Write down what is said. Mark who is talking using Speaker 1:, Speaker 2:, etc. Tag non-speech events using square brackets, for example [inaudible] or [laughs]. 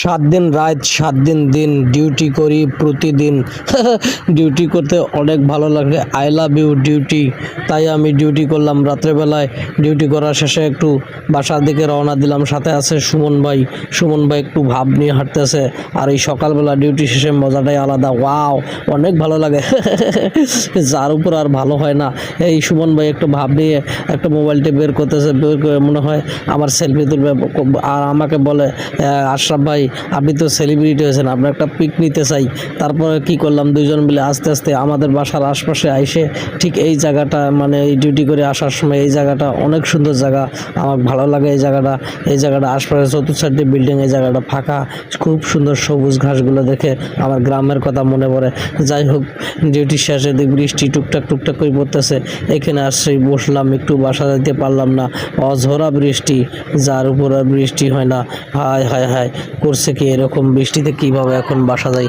Speaker 1: সাত দিন রাত সাত দিন দিন ডিউটি করি প্রতিদিন। [laughs] ডিউটি করতে অনেক ভালো লাগে। আই লাভ ইউ ডিউটি তাই আমি ডিউটি করলাম রাত্রেবেলায়। ডিউটি করার শেষে একটু বাসার দিকে রওনা দিলাম। সাথে আছে সুমন ভাই। সুমন ভাই একটু ভাব নিয়ে হাঁটতেছে। আর এই সকালবেলা ডিউটি শেষে মজাটাই আলাদা। ওয়াও অনেক ভালো লাগে। [laughs] যার উপর আর ভালো হয় না। এই সুমন ভাই একটু ভাব নিয়ে একটা মোবাইলটি বের করতেছে। বের করে মনে হয় আমার সেলফি তুলবে। আর আমাকে বলে "আহ, আশরাফ ভাই, আপনি তো সেলিব্রিটি হয়েছেন, আপনার একটা পিক নিতে চাই। তারপরে কি করলাম, দুইজন মিলে আস্তে আস্তে আমাদের বাসার আশপাশে আইসে ঠিক এই জায়গাটা মানে এই ডিউটি করে আসার সময় এই জায়গাটা, অনেক সুন্দর জায়গা। আমার ভালো লাগে এই জায়গাটা। এই জায়গাটা আশপাশে চতুর্থ সাইডে বিল্ডিং এই জায়গাটা ফাঁকা। খুব সুন্দর সবুজ ঘাসগুলো দেখে আমার গ্রামের কথা মনে পড়ে। যাই হোক ডিউটি শেষে দেখি বৃষ্টি টুকটাক টুকটাক করে পড়তেছে। এখানে আসছি, বসলাম, একটু বাসা যেতে পারলাম না। অঝরা বৃষ্টি, যার উপর বৃষ্টি হয় না। হায় হায় হায়। করছে কি এরকম? বৃষ্টিতে কীভাবে এখন বাসা যাই